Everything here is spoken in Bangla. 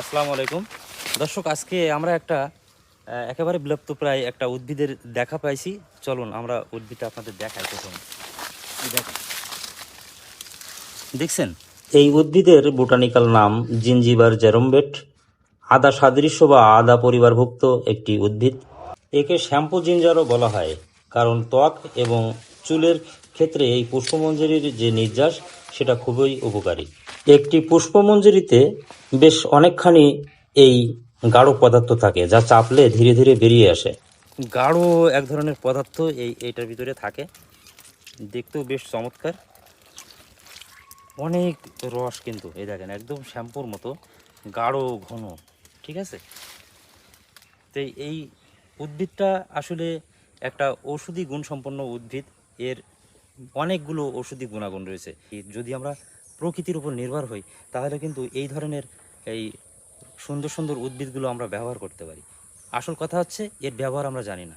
আসসালামু আলাইকুম। দর্শক, আজকে আমরা একটা একেবারে বিলুপ্ত প্রায় একটা উদ্ভিদের দেখা পাইছি। চলুন, আমরা উদ্ভিদটা আপনাদের দেখাই প্রথম। দেখছেন? এই উদ্ভিদের বোটানিক্যাল নাম জিঞ্জিবার জেরোমবেট। আদা সাদৃশ্য বা আদা পরিবারভুক্ত একটি উদ্ভিদ। একে শ্যাম্পু জিঞ্জারও বলা হয়, কারণ ত্বক এবং চুলের ক্ষেত্রে এই পুষ্পমঞ্জরির যে নির্যাস, সেটা খুবই উপকারী। একটি পুষ্পমঞ্জরিতে বেশ অনেকখানি এই গাঢ় পদার্থ থাকে, যা চাপলে ধীরে ধীরে বেরিয়ে আসে। গাঢ় এক ধরনের পদার্থ এই, এইটার ভিতরে থাকে। দেখতেও বেশ চমৎকার। অনেক রস কিন্তু, এই দেখেন, একদম শ্যাম্পুর মতো, গাঢ় ঘন, ঠিক আছে? তো এই উদ্ভিদটা আসলে একটা ঔষধি গুণসম্পন্ন উদ্ভিদ। এর অনেকগুলো ওষুধি গুণাগুণ রয়েছে। যদি আমরা প্রকৃতির উপর নির্ভর হই, তাহলে কিন্তু এই ধরনের এই সুন্দর সুন্দর উদ্ভিদগুলো আমরা ব্যবহার করতে পারি। আসল কথা হচ্ছে, এর ব্যবহার আমরা জানি না।